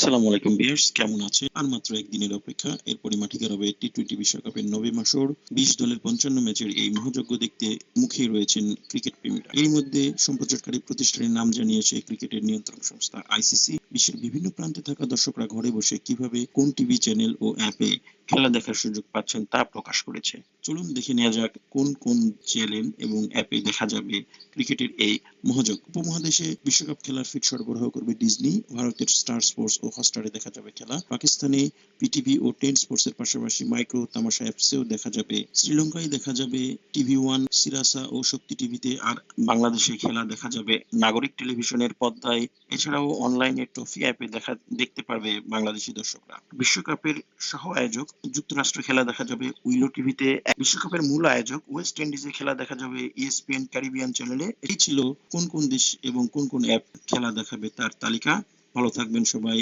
আসসালামু আলাইকুম বিয়ার্স কেমন আছে আর মাত্র একদিনের অপেক্ষা, এরপরই মাঠে হবে টি টোয়েন্টি বিশ্বকাপের নবম আসর বিশ দলের পঞ্চান্ন ম্যাচের এই মহাযজ্ঞ দেখতে মুখেই রয়েছেন ক্রিকেট প্রেমীরা। এর মধ্যে সম্প্রচারকারী প্রতিষ্ঠানের নাম জানিয়েছে ক্রিকেটের নিয়ন্ত্রক সংস্থা আইসিসি বিশ্বের বিভিন্ন প্রান্তে থাকা দর্শকরা ঘরে বসে কীভাবে, কোন টিভি চ্যানেল ও অ্যাপে খেলা দেখার সুযোগ পাচ্ছেন তা প্রকাশ করেছে। চলুন দেখে নেওয়া যাক কোন কোন চ্যানেল এবং অ্যাপে দেখা যাবে ক্রিকেটের এই মহাযজ্ঞ উপমহাদেশে বিশ্বকাপ খেলার ফিট সরবরাহ করবে ডিজনি, ভারতের স্টার স্পোর্টস ও হটস্টারে দেখা যাবে খেলা। পাকিস্তানে পিটিভি ও টেন স্পোর্টস এর পাশাপাশি মাইক্রো তামাশা অ্যাপসেও দেখা যাবে। শ্রীলঙ্কায় দেখা যাবে টিভি ওয়ান, সিরাসা ও শক্তি টিভিতে আর বাংলাদেশে খেলা দেখা যাবে নাগরিক টেলিভিশনের পর্দায়। এছাড়াও অনলাইনে ট্রফি অ্যাপে দেখা, দেখতে পারবে বাংলাদেশি দর্শকরা। বিশ্বকাপের সহ আয়োজক যুক্তরাষ্ট্র খেলা দেখা যাবে উইলো টিভিতে। বিশ্বকাপের মূল আয়োজক ওয়েস্ট ইন্ডিজের খেলা দেখা যাবে ইএসপিএন ক্যারিবিয়ান চ্যানেলে এই ছিল কোন কোন দেশ এবং কোন কোন অ্যাপ খেলা দেখাবে তার তালিকা। ভালো থাকবেন সবাই।